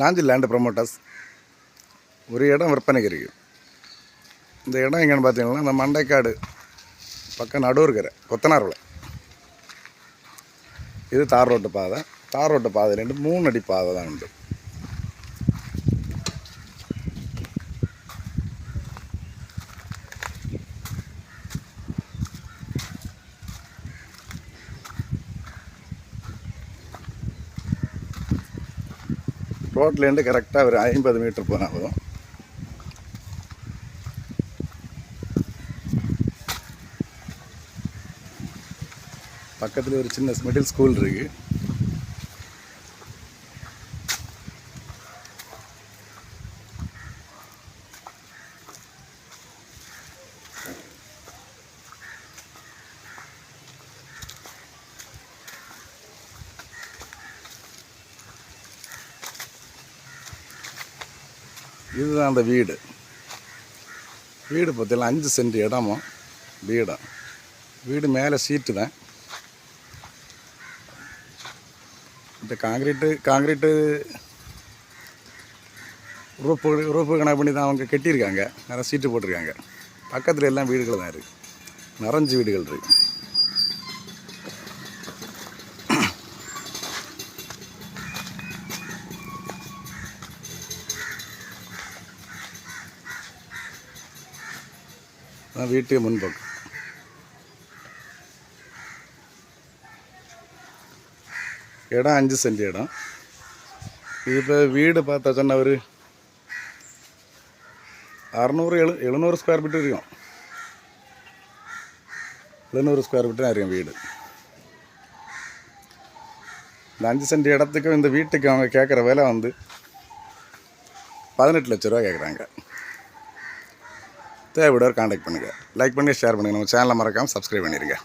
Nanji land promoters ஒரு இடம் விற்பனைக்கு இருக்குது இந்த இடம் எங்கன்னு பார்த்தீங்கன்னா இந்த மண்டைக்காடு பக்கம் நடுவுருக்கிற கொத்தனார்வில் இது தார் ரோட்டு பாதை. தார் ரோட்டு பாதை ரெண்டு மூணு அடி பாதை தான் உண்டு. ரோட்லேருந்து கரெக்டாக ஒரு ஐம்பது மீட்டர் போனால் பக்கத்தில் ஒரு சின்ன மிடில் ஸ்கூல் இருக்குது இதுதான் அந்த வீடு. வீடு பார்த்தீங்கன்னா அஞ்சு சென்ட் இடமும் வீடும். வீடு மேலே சீட்டு தான். இந்த காங்கிரீட்டு காங்கிரீட்டு ரூப்பு ரூப்பு கணக்கு பண்ணி தான் அவங்க கட்டியிருக்காங்க. நிறைய சீட்டு போட்டிருக்காங்க. பக்கத்தில் எல்லாம் வீடுகள் தான் இருக்குது நிறைஞ்சு வீடுகள் இருக்குது அதான் வீட்டுக்கு முன்பக்கம் இடம் அஞ்சு சென்ட் இடம். இப்போ வீடு பார்த்தா சொன்ன ஒரு அறநூறு எழு எழுநூறு ஸ்கொயர் ஃபீட் இருக்கும். எழுநூறு ஸ்கொயர் ஃபீட் தான் இருக்கும் வீடு. இந்த அஞ்சு சென்ட் இடத்துக்கும் இந்த வீட்டுக்கு அவங்க கேட்குற விலை வந்து பதினெட்டு லட்ச ரூபா கேட்குறாங்க. தேவையோட காண்டாக்ட் பண்ணுங்கள் லைக் பண்ணி ஷேர் பண்ணுங்கள் நம்ம சேனலை மறக்காமல் சப்ஸ்கிரைப் பண்ணிடுங்க